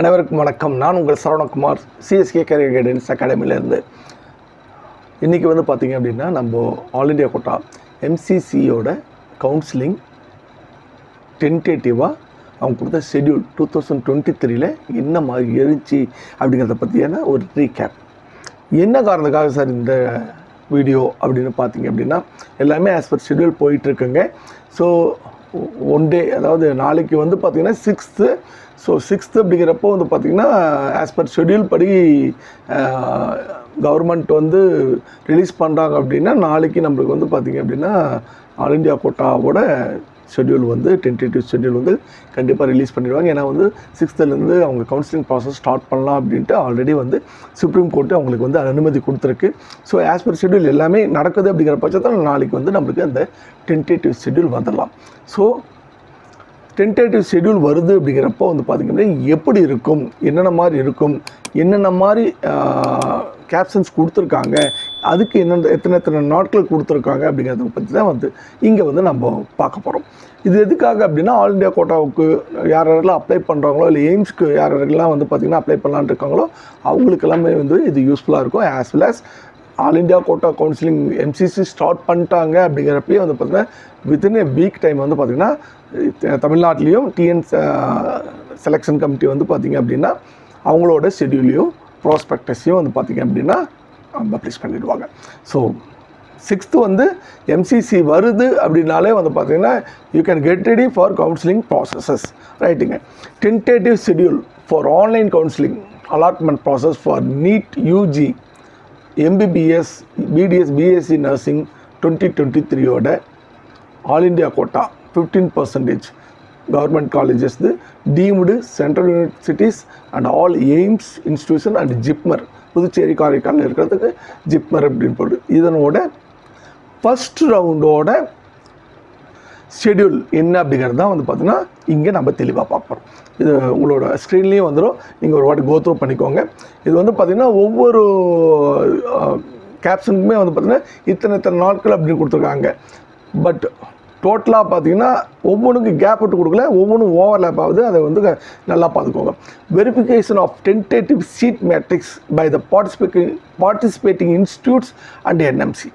அனைவருக்கும் வணக்கம். நான் உங்கள் சரவணகுமார் சிஎஸ்கே கரியர் கைடன்ஸ் அகாடமிலேருந்து இன்றைக்கி வந்து பார்த்திங்க அப்படின்னா நம்ம ஆல் இண்டியா கோட்டா எம்சிசியோட கவுன்சிலிங் டென்டேட்டிவாக அவங்க கொடுத்த ஷெட்யூல் டூ தௌசண்ட் டுவெண்ட்டி த்ரீல என்ன மாதிரி எழுச்சி அப்படிங்கிறத பற்றியான ஒரு ரீகேப் என்ன காரணத்துக்காக சார் இந்த வீடியோ அப்படின்னு பார்த்தீங்க அப்படின்னா எல்லாமே ஆஸ் பர் ஷெட்யூல் போயிட்டுருக்குங்க ஸோ ஒன் டே அதாவது நாளைக்கு வந்து பார்த்திங்கன்னா சிக்ஸ்த்து ஸோ சிக்ஸ்த்து அப்படிங்கிறப்போ வந்து பார்த்திங்கன்னா ஆஸ் பர் ஷெட்யூல் படி கவர்மெண்ட் வந்து ரிலீஸ் பண்ணுறாங்க அப்படின்னா நாளைக்கு நம்மளுக்கு வந்து பார்த்திங்க அப்படின்னா ஆல் இண்டியா கோட்டாவோட ஷெட்யூல் வந்து டென்டேட்டிவ் ஷெட்யூல் வந்து கண்டிப்பாக ரிலீஸ் பண்ணிடுவாங்க. ஏன்னா வந்து சிக்ஸ்த்துலேருந்து அவங்க கவுன்சிலிங் ப்ராசஸ் ஸ்டார்ட் பண்ணலாம் அப்படின்ட்டு ஆல்ரெடி வந்து சுப்ரீம் கோர்ட்டு அவங்களுக்கு வந்து அனுமதி கொடுத்துருக்கு. ஸோ ஆஸ் பர் ஷெட்யூல் எல்லாமே நடக்குது அப்படிங்கிற பட்சத்தில் நாளைக்கு வந்து நம்மளுக்கு அந்த டென்டேட்டிவ் ஷெட்யூல் வந்துடலாம். ஸோ டென்டேட்டிவ் ஷெட்யூல் வருது அப்படிங்கிறப்போ வந்து பார்த்திங்கன்னா எப்படி இருக்கும் என்னென்ன மாதிரி இருக்கும் என்னென்ன மாதிரி கேப்ஷன்ஸ் கொடுத்துருக்காங்க அதுக்கு என்னென்ன எத்தனை எத்தனை நாட்கள் கொடுத்துருக்காங்க அப்படிங்கிறத பற்றி தான் வந்து இங்கே வந்து நம்ம பார்க்க போகிறோம் இது எதுக்காக அப்படின்னா ஆல் இண்டியா கோட்டாவுக்கு யார் யாரெல்லாம் அப்ளை பண்ணுறாங்களோ இல்லை எய்ம்ஸ்க்கு யார் யாரெல்லாம் வந்து பார்த்திங்கன்னா அப்ளை பண்ணலான்னு இருக்காங்களோ அவங்களுக்கு எல்லாமே வந்து இது யூஸ்ஃபுல்லாக இருக்கும். As well as all India quota counselling MCC start பண்ணிட்டாங்க அப்படிங்கிறப்பயே வந்து பார்த்திங்கன்னா வித்தின் ஏ வீக் டைம் வந்து பார்த்திங்கன்னா தமிழ்நாட்டிலையும் டிஎன் செலெக்ஷன் கமிட்டி வந்து பார்த்திங்க அப்படின்னா அவங்களோட ஷெட்யூலையும் ப்ராஸ்பெக்டஸையும் வந்து பார்த்திங்க அப்படின்னா பப்ளிஷ் பண்ணிடுவாங்க. ஸோ சிக்ஸ்த்து வந்து எம்சிசி வருது அப்படின்னாலே வந்து பார்த்தீங்கன்னா you can get ready for counselling processes ரைட்டுங்க tentative schedule for online counselling allotment process for NEET UG MBBS BDS BSc nursing twenty twenty த்ரீயோட all India quota fifteen percentage government colleges deemed central universities and all AIIMS institution and JIPMER Puducherry காரைக்காலில் இருக்கிறதுக்கு ஜிப்மர் அப்படின்னு போட்டு இதனோட first ரவுண்டோட schedule என்ன அப்படிங்கிறது தான் வந்து பார்த்தீங்கன்னா இங்கே நம்ம தெளிவாக பார்ப்போம் இது உங்களோட ஸ்க்ரீன்லேயும் வந்துடும் நீங்கள் ஒரு வாட்டி கோத்ரூ பண்ணிக்கோங்க. இது வந்து பார்த்திங்கன்னா ஒவ்வொரு கேப்ஷனுக்குமே வந்து பார்த்திங்கன்னா இத்தனை இத்தனை நாட்கள் அப்படின்னு கொடுத்துருக்காங்க. பட் டோட்டலாக பார்த்தீங்கன்னா ஒவ்வொன்றுக்கும் கேப் விட்டு கொடுக்கல ஒவ்வொன்றும் ஓவர்லேப் ஆகுது. அதை வந்து நல்லா பார்த்துக்கோங்க. Verification of tentative seat matrix by the participating participating institutes and NMC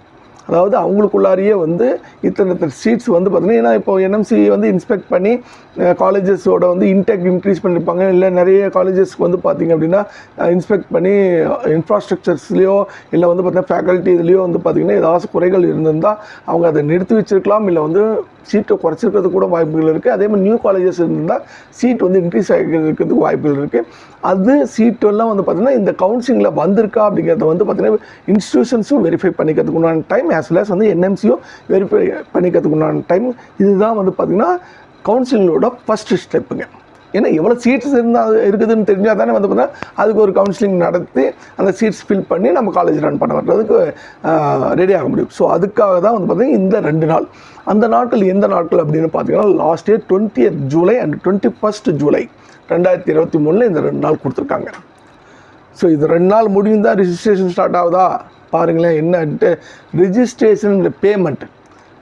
அதாவது அவங்களுக்குள்ளாரியே வந்து இத்தனை இத்தனை சீட்ஸ் வந்து பார்த்தீங்கன்னா ஏன்னா இப்போ என்எம்சி வந்து இன்ஸ்பெக்ட் பண்ணி காலேஜஸோட வந்து இன்டெக் இன்க்ரீஸ் பண்ணியிருப்பாங்க இல்லை நிறைய காலேஜஸ்க்கு வந்து பார்த்தீங்க அப்படின்னா இன்ஸ்பெக்ட் பண்ணி இன்ஃப்ராஸ்ட்ரக்சர்ஸ்லேயோ இல்லை வந்து பார்த்தீங்கன்னா ஃபேக்கல்ட்டி இதுலேயோ வந்து பார்த்தீங்கன்னா ஏதாவது குறைகள் இருந்திருந்தால் அவங்க அதை நிறுத்தி வச்சிருக்கலாம் இல்லை வந்து சீட்டை குறைச்சிருக்கிறது கூட வாய்ப்புகள் இருக்குது அதே மாதிரி நியூ காலேஜஸ் இருந்தால் சீட் வந்து இன்க்ரீஸ் ஆகிக்கிறதுக்கு வாய்ப்புகள் இருக்குது அது சீட்டெல்லாம் வந்து பார்த்திங்கன்னா இந்த கவுன்சிலிங்கில் வந்திருக்கா அப்படிங்கிறத வந்து பார்த்திங்கன்னா இன்ஸ்டியூஷன்ஸும் வெரிஃபை பண்ணிக்கிறதுக்கு உண்டான டைம் ஆஸ் வெல் வந்து என்எம்சியும் வெரிஃபை பண்ணிக்கிறதுக்கு உண்டான டைம் இதுதான் வந்து பார்த்திங்கன்னா கவுன்சிலிங்கோட ஃபஸ்ட்டு ஸ்டெப்புங்க ஏன்னா எவ்வளோ சீட்ஸ் இருந்தால் இருக்குதுன்னு தெரிஞ்சால் தானே வந்து பார்த்தீங்கன்னா அதுக்கு ஒரு கவுன்சிலிங் நடத்தி அந்த சீட்ஸ் ஃபில் பண்ணி நம்ம காலேஜ் ரன் பண்ண வர்றதுக்கு ரெடி ஆக முடியும். ஸோ அதுக்காக தான் வந்து பார்த்திங்கன்னா இந்த ரெண்டு நாள். அந்த நாட்கள் எந்த நாட்கள் அப்படின்னு பார்த்தீங்கன்னா last year twenty July and twenty first July ரெண்டாயிரத்தி இருபத்தி மூணில் இந்த ரெண்டு நாள் கொடுத்துருக்காங்க. ஸோ இது ரெண்டு நாள் முடியும் தான் ரிஜிஸ்ட்ரேஷன் ஸ்டார்ட் ஆகுதா? பாருங்களேன் என்னன்ட்டு. ரிஜிஸ்ட்ரேஷன் பேமெண்ட்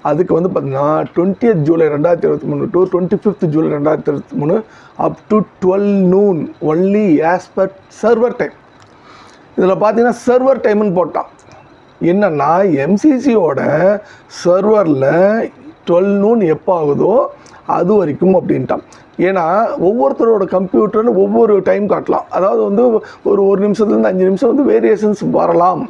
அதுக்கு வந்து பார்த்தீங்கன்னா டுவெண்ட்டி ஜூலை ரெண்டாயிரத்தி இருபத்தி மூணு டு டுவெண்ட்டி ஃபிஃப்த் ஜூலை ரெண்டாயிரத்தி இருபத்தி மூணு up to twelve noon only as per server time இதில் பார்த்தீங்கன்னா சர்வர் டைம்னு போட்டான். என்னென்னா எம்சிசியோட சர்வரில் டுவெல் நூன் எப்போ ஆகுதோ அது வரைக்கும் அப்படின்ட்டான். ஏன்னா ஒவ்வொருத்தரோட கம்ப்யூட்டர்னு ஒவ்வொரு டைம் காட்டலாம். அதாவது வந்து ஒரு ஒரு நிமிஷத்துலேருந்து அஞ்சு நிமிஷம் வந்து வேரியேஷன்ஸ் வரலாம்.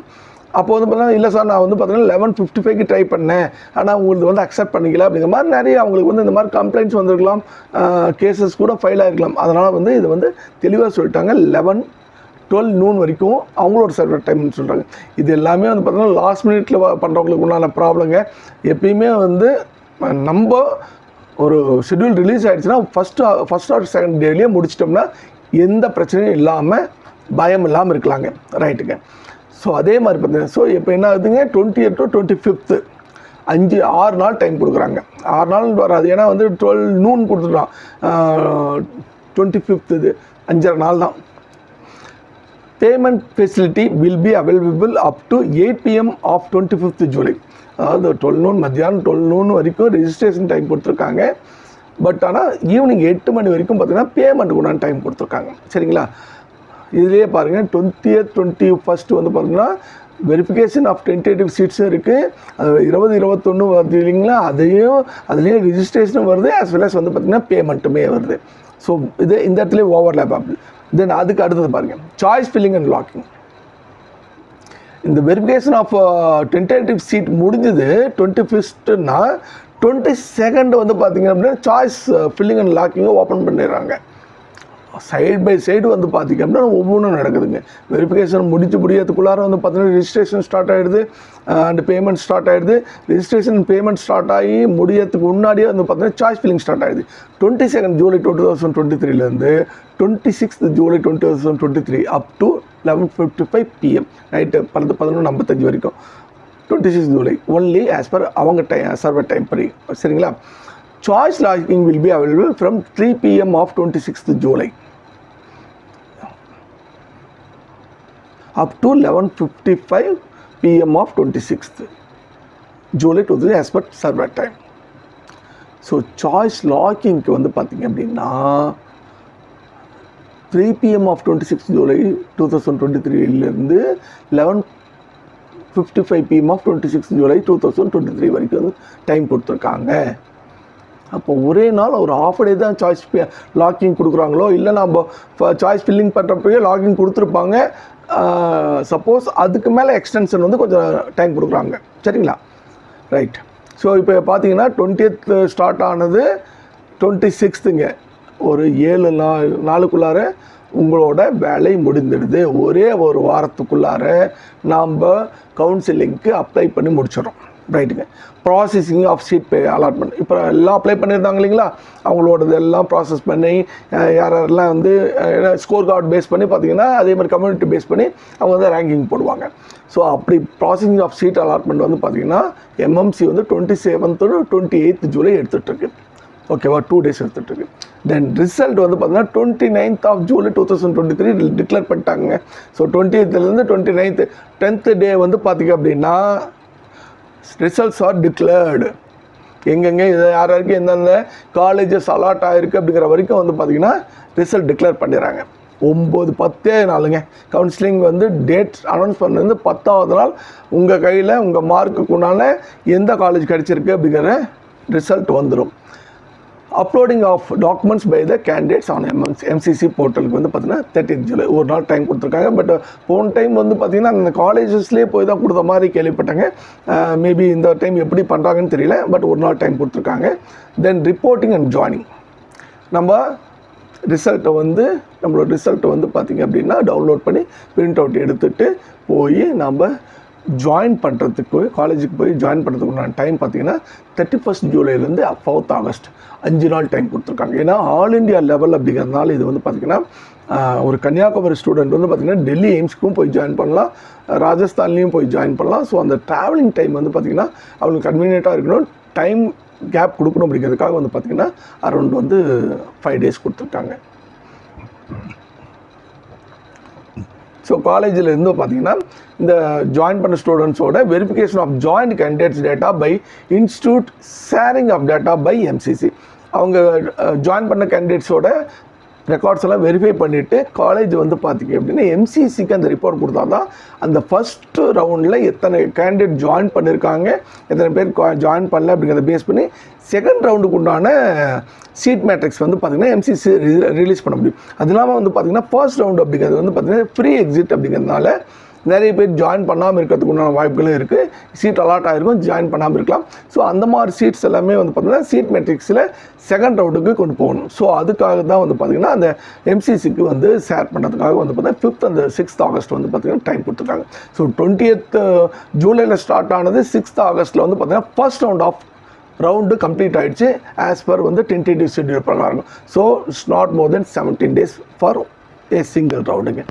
அப்போ வந்து பார்த்தீங்கன்னா இல்லை சார் நான் வந்து பார்த்தீங்கன்னா லெவன் ஃபிஃப்டி ஃபைவ்க்கு ட்ரை பண்ணேன். ஆனால் உங்களுக்கு வந்து அக்செப்ட் பண்ணிக்கல. அப்படிங்கிற மாதிரி நிறைய அவங்களுக்கு வந்து இந்த மாதிரி கம்ப்ளைண்ட்ஸ் வந்திருக்கலாம். கேசஸ் கூட ஃபைல் ஆகிருக்கலாம் அதனால் வந்து இது வந்து தெளிவாக சொல்லிட்டாங்க. லெவன் டுவெல் நூன் வரைக்கும் அவங்களோட சர்வர் டைம்னு சொல்கிறாங்க இது எல்லாமே வந்து பார்த்தீங்கன்னா லாஸ்ட் மினிட்ல பண்ணுறவங்களுக்கு உண்டான ப்ராப்ளங்க எப்பயுமே வந்து நம்ம ஒரு ஷெடியூல் ரிலீஸ் ஆகிடுச்சுன்னா ஃபஸ்ட்டு ஃபஸ்ட் ஆர் செகண்ட் டேலேயே முடிச்சிட்டோம்னா எந்த பிரச்சனையும் இல்லாமல் பயம் இல்லாமல் இருக்கலாங்க. ரைட்டுங்க ஸோ அதே மாதிரி பார்த்தீங்கன்னா ஸோ இப்போ என்ன ஆகுதுங்க? Twenty eight to twenty fifth அஞ்சு ஆறு நாள் டைம் கொடுக்குறாங்க. ஆறு நாள் வராது. ஏன்னா வந்து டுவெல் நூன் கொடுத்துட்டான் டுவெண்ட்டி ஃபிஃப்த் இது அஞ்சரை நாள் தான். Payment facility will be available up to eight PM of twenty fifth July அதாவது டுவெல் நூன் மத்தியானம் டுவெல் நூன் வரைக்கும் ரெஜிஸ்ட்ரேஷன் டைம் கொடுத்துருக்காங்க. பட் ஆனால் ஈவினிங் எட்டு மணி வரைக்கும் பார்த்தீங்கன்னா பேமெண்ட் கூட டைம் கொடுத்துருக்காங்க. சரிங்களா? இதுலேயே பாருங்கள் டுவெண்ட்டி டுவெண்ட்டி ஃபஸ்ட்டு வந்து பார்த்தீங்கன்னா வெரிஃபிகேஷன் ஆஃப் டென்டேட்டிவ் சீட்ஸும் இருக்குது அது இருபது இருபத்தொன்று வருது இல்லைங்களா? அதையும் அதுலேயும் ரிஜிஸ்ட்ரேஷனும் வருது ஆஸ் வெல் அஸ் வந்து பார்த்திங்கன்னா பேமெண்ட்டுமே வருது. ஸோ இது இந்த இடத்துல ஓவர்லேப் ஆகுது. தென் அதுக்கு அடுத்தது பாருங்கள் சாய்ஸ் ஃபில்லிங் அண்ட் லாக்கிங் இந்த வெரிஃபிகேஷன் ஆஃப் டென்டேட்டிவ் சீட் முடிஞ்சது டுவெண்ட்டி ஃபிஃப்த்துன்னா டுவெண்ட்டி செகண்ட் வந்து பார்த்தீங்க அப்படின்னா சாய்ஸ் ஃபில்லிங் அண்ட் லாக்கிங்கை ஓப்பன் பண்ணிடுறாங்க. சைடு பை சைடு வந்து பார்த்திங்க அப்படின்னா ஒவ்வொன்றும் நடக்குதுங்க. வெரிஃபிகேஷன் முடிச்சு முடியறதுக்குள்ளார வந்து பார்த்தீங்கன்னா ரிஜிஸ்ட்ரேஷன் ஸ்டார்ட் ஆகிடுது அண்ட் பேமெண்ட் ஸ்டார்ட் ஆகிடுது ரிஜிஸ்ட்ரேஷன் பேமெண்ட் ஸ்டார்ட் ஆகி முடியறதுக்கு முன்னாடியே வந்து பார்த்தீங்கன்னா சாய்ஸ் ஃபில்லிங் ஸ்டார்ட் ஆகிடுது twenty second July two thousand twenty த்ரீலேருந்து twenty sixth July twenty thousand twenty three up to eleven fifty five PM night பன்னெண்டு பதினொன்று ஐம்பத்தஞ்சு வரைக்கும். Twenty six July only as per அவங்க டைம் சர்வர் டைம் படி. சரிங்களா? Choice locking will be available from three PM of twenty sixth July up to 11:55 pm of 26th to 2000 as per server time so choice லாக்கிங்க்கு வந்து பார்த்தீங்க அப்படின்னா three PM of twenty six July two thousand twenty த்ரீலேருந்து eleven fifty five PM of twenty six July two thousand twenty three வரைக்கும் வந்து time கொடுத்துருக்காங்க. அப்போ ஒரே நாள் ஒரு ஆஃப் டே தான் சாய்ஸ் லாக்கிங் கொடுக்குறாங்களோ இல்லை நம்ம சாய்ஸ் ஃபில்லிங் பண்ணுறப்பயே லாகிங் கொடுத்துருப்பாங்க சப்போஸ் அதுக்கு மேலே எக்ஸ்டென்ஷன் வந்து கொஞ்சம் டைம் கொடுக்குறாங்க. சரிங்களா? ரைட் ஸோ இப்போ பார்த்தீங்கன்னா டுவெண்ட்டியத் ஸ்டார்ட் ஆனது டுவெண்ட்டி சிக்ஸ்த்துங்க ஒரு ஏழு நாள் நாளுக்குள்ளார உங்களோட வேலை முடிந்துடுது. ஒரே ஒரு வாரத்துக்குள்ளார நாம் கவுன்சிலிங்க்கு அப்ளை பண்ணி முடிச்சிடறோம். ரைட்டுங்க processing of seat pay allotment இப்போ எல்லாம் அப்ளை பண்ணியிருந்தாங்க இல்லைங்களா? அவங்களோடது எல்லாம் ப்ராசஸ் பண்ணி யார் யாரெல்லாம் வந்து ஸ்கோர் கார்டு பேஸ் பண்ணி பார்த்தீங்கன்னா அதே மாதிரி கம்யூனிட்டி பேஸ் பண்ணி அவங்க வந்து ரேங்கிங் போடுவாங்க. ஸோ அப்படி ப்ராசஸிங் ஆஃப் சீட் அலாட்மெண்ட் வந்து பார்த்திங்கன்னா எம்எம்சி வந்து twenty seventh twenty eighth July எடுத்துகிட்ருக்கு ஓகேவா டூ டேஸ் எடுத்துகிட்ருக்கு தென் ரிசல்ட் வந்து பார்த்தீங்கன்னா twenty ninth of July two thousand twenty three declare பண்ணிட்டாங்க ஸோ டுவெண்ட்டி எய்த்துலேருந்து டுவெண்ட்டி நைன்த்து டென்த்து டே வந்து பார்த்தீங்க அப்படின்னா ரிசல்ட்ஸ் ஆர் டிக்ளேர்டு எங்கெங்கே இதை யார் யாருக்கு எந்தெந்த காலேஜஸ் அலாட் ஆகிருக்கு அப்படிங்கிற வரைக்கும் வந்து பார்த்தீங்கன்னா ரிசல்ட் டிக்ளேர் பண்ணிடுறாங்க. ஒம்பது பத்தே நாளுங்க. கவுன்சிலிங் வந்து டேட் அனௌன்ஸ் பண்ணது பத்தாவது நாள். உங்கள் கையில் உங்கள் மார்க்குக்குண்டான எந்த காலேஜ் கிடச்சிருக்கு அப்படிங்கிற ரிசல்ட் வந்துடும். Uploading of documents by the candidates on MNS MCC போர்ட்டலுக்கு வந்து பார்த்தீங்கன்னா தேர்ட்டின் ஜூலை ஒரு நாள் டைம் கொடுத்துருக்காங்க. பட் uh, போன டைம் வந்து பார்த்திங்கன்னா அந்த காலேஜஸ்லேயே போய் தான் கொடுத்த மாதிரி கேள்விப்பட்டாங்க. Uh, மேபி இந்த டைம் எப்படி பண்ணுறாங்கன்னு தெரியல பட் ஒரு நாள் டைம் கொடுத்துருக்காங்க. தென் ரிப்போர்ட்டிங் அண்ட் ஜாயினிங் நம்ம ரிசல்ட்டை வந்து நம்மளோட ரிசல்ட்டை வந்து பார்த்திங்க அப்படின்னா டவுன்லோட் பண்ணி பிரிண்ட் அவுட் எடுத்துகிட்டு போய் நம்ம ஜாயின் பண்ணுறதுக்கு காலேஜுக்கு போய் ஜாயின் பண்ணுறதுக்குண்டான டைம் பார்த்தீங்கன்னா தேர்ட்டி ஃபஸ்ட் ஜூலைலேருந்து ஃபோர்த் ஆகஸ்ட் அஞ்சு நாள் டைம் கொடுத்துருக்காங்க. ஏன்னா ஆல் இந்தியா லெவல் அப்படிங்கிறதுனால இது வந்து பார்த்திங்கன்னா ஒரு கன்னியாகுமரி ஸ்டூடெண்ட் வந்து பார்த்திங்கன்னா டெல்லி எய்ம்ஸ்க்கும் போய் ஜாயின் பண்ணலாம். ராஜஸ்தான்லேயும் போய் ஜாயின் பண்ணலாம். ஸோ அந்த ட்ராவலிங் டைம் வந்து பார்த்திங்கன்னா அவங்களுக்கு கன்வீனியண்ட்டாக இருக்கணும். டைம் கேப் கொடுக்கணும் அப்படிங்கிறதுக்காக வந்து பார்த்திங்கன்னா அரௌண்ட் வந்து ஃபைவ் டேஸ் கொடுத்துருக்காங்க. ஸோ காலேஜில் இருந்து பார்த்தீங்கன்னா இந்த ஜாயின் பண்ண ஸ்டூடெண்ட்ஸோட verification of joint candidates data by institute sharing of data by MCC அவங்க ஜாயின் பண்ண கேண்டிடேட்ஸோட ரெக்கார்ட்ஸ் எல்லாம் வெரிஃபை பண்ணிவிட்டு காலேஜ் வந்து பார்த்தீங்க அப்படின்னா எம்சிசிக்கு அந்த ரிப்போர்ட் கொடுத்தா தான் அந்த ஃபஸ்ட்டு ரவுண்டில் எத்தனை கேண்டிடேட் ஜாயின் பண்ணியிருக்காங்க எத்தனை பேர் ஜாயின் பண்ணல அப்படிங்கிறத பேஸ் பண்ணி செகண்ட் ரவுண்டுக்கு உண்டான சீட் மேட்ரிக்ஸ் வந்து பார்த்திங்கன்னா எம்சிசி ரிலீஸ் பண்ண முடியும். அது இல்லாமல் வந்து பார்த்திங்கன்னா ஃபர்ஸ்ட் ரவுண்டு அப்படிங்கிறது வந்து பார்த்திங்கன்னா ஃப்ரீ எக்ஸிட் அப்படிங்கிறதுனால நிறைய பேர் ஜாயின் பண்ணாமல் இருக்கிறதுக்கு உண்டான வாய்ப்புகளும் இருக்குது சீட் அலாட் ஆகிருக்கும் ஜாயின் பண்ணாமல் இருக்கலாம். ஸோ அந்த மாதிரி சீட்ஸ் எல்லாமே வந்து பார்த்திங்கன்னா சீட் மெட்ரிக்ஸில் செகண்ட் ரவுண்டுக்கு கொண்டு போகணும். ஸோ அதுக்காக தான் வந்து பார்த்திங்கன்னா அந்த எம்சிசிக்கு வந்து ஷேர் பண்ணுறதுக்காக வந்து பார்த்தீங்கன்னா ஃபிஃப்த் அந்த சிக்ஸ்த் ஆகஸ்ட் வந்து பார்த்திங்கன்னா டைம் கொடுத்துருக்காங்க. ஸோ டுவெண்ட்டியத் ஜூலையில் ஸ்டார்ட் ஆனது சிக்ஸ்த் ஆகஸ்ட்டில் வந்து பார்த்திங்கன்னா first round of round complete ஆகிடுச்சு ஆஸ் பர் வந்து டென்டேட்டிவ் ஷெட்யூல் பிரகாரம். So it's not more then seventeen days for a single ரவுண்டுங்க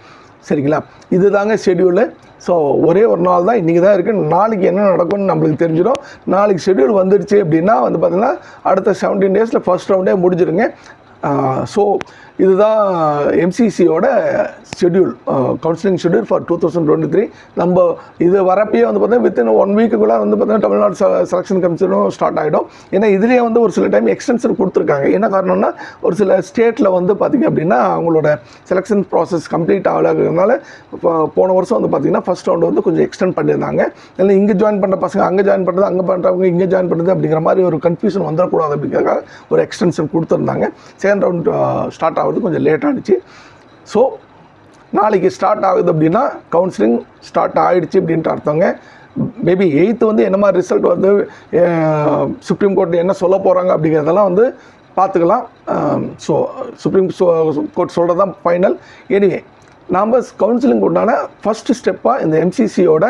சரிங்களா? இதுதாங்க ஷெட்யூலு ஸோ ஒரே ஒரு நாள் தான் இன்றைக்கி தான் இருக்குது நாளைக்கு என்ன நடக்கும்னு நம்மளுக்கு தெரிஞ்சிடும். நாளைக்கு ஷெட்யூல் வந்துடுச்சு அப்படின்னா வந்து பார்த்திங்கன்னா அடுத்த செவன்டீன் டேஸில் ஃபர்ஸ்ட் ரவுண்டே முடிஞ்சிருங்க. ஸோ இதுதான் எம்சிசியோட schedule counselling schedule for two thousand twenty three நம்ம இது வரப்பயே வந்து பார்த்தீங்கன்னா வித்தின் ஒன் வீக்குக்குள்ளே வந்து பார்த்தீங்கன்னா தமிழ்நாடு செலெக்ஷன் கமிஷனும் ஸ்டார்ட் ஆகிடும் ஏன்னா இதுலேயே வந்து ஒரு சில டைம் எக்ஸ்டென்ஷன் கொடுத்துருக்காங்க. என்ன காரணம்னா ஒரு சில ஸ்டேட்டில் வந்து பார்த்திங்க அப்படின்னா அவங்களோட செலெக்ஷன் ப்ராசஸ் கம்ப்ளீட் ஆகலாங்கிறதுனால இப்போ போன வருஷம் வந்து பார்த்திங்கன்னா ஃபஸ்ட் ரவுண்டு வந்து கொஞ்சம் எக்ஸ்டெண்ட் பண்ணியிருந்தாங்க. இல்லை இங்கே ஜாயின் பண்ணுற பசங்க அங்கே ஜாயின் பண்ணுறது அங்கே பண்ணுறவங்க இங்கே ஜாயின் பண்ணுறது அப்படிங்கிற மாதிரி ஒரு கன்ஃபியூஷன் வந்துடக்கூடாது அப்படிங்கிறதுக்காக ஒரு எக்ஸ்டென்ஷன் கொடுத்துருந்தாங்க. செகண்ட் ரவுண்ட் ஸ்டார்ட் ஆகும் ஆகிறது கொஞ்சம் லேட் ஆகிடுச்சு ஸோ நாளைக்கு ஸ்டார்ட் ஆகுது அப்படின்னா கவுன்சிலிங் ஸ்டார்ட் ஆகிடுச்சு அப்படின்ட்டு அர்த்தங்க. மேபி எயித்து வந்து என்ன மாதிரி ரிசல்ட் வந்து சுப்ரீம் கோர்ட் என்ன சொல்ல போகிறாங்க அப்படிங்கிறதெல்லாம் வந்து பார்த்துக்கலாம். ஸோ சுப்ரீம் கோர்ட் சொல்கிறது தான் ஃபைனல் எனிவே நாம் கவுன்சிலிங் உண்டான ஃபஸ்ட்டு ஸ்டெப்பாக இந்த எம்சிசியோட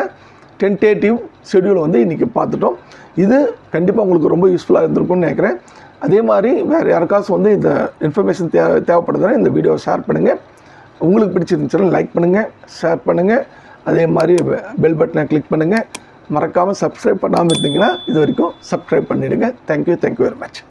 டென்டேட்டிவ் ஷெடியூல் வந்து இன்றைக்கி பார்த்துட்டோம். இது கண்டிப்பாக உங்களுக்கு ரொம்ப யூஸ்ஃபுல்லாக இருந்திருக்கும்னு நினைக்கிறேன். அதே மாதிரி வேறு யாருக்காச்சும் வந்து இந்த இன்ஃபர்மேஷன் தேவை தேவைப்படுதுன்னா இந்த வீடியோவை ஷேர் பண்ணுங்கள் உங்களுக்கு பிடிச்சிருந்துச்சுன்னா லைக் பண்ணுங்கள் ஷேர் பண்ணுங்கள் அதே மாதிரி பெல் பட்டனை கிளிக் பண்ணுங்கள் மறக்காமல் சப்ஸ்கிரைப் பண்ணாமல் இருந்தீங்கன்னா இது வரைக்கும் சப்ஸ்கிரைப் பண்ணிவிடுங்க தேங்க்யூ தேங்க்யூ வெரி மச்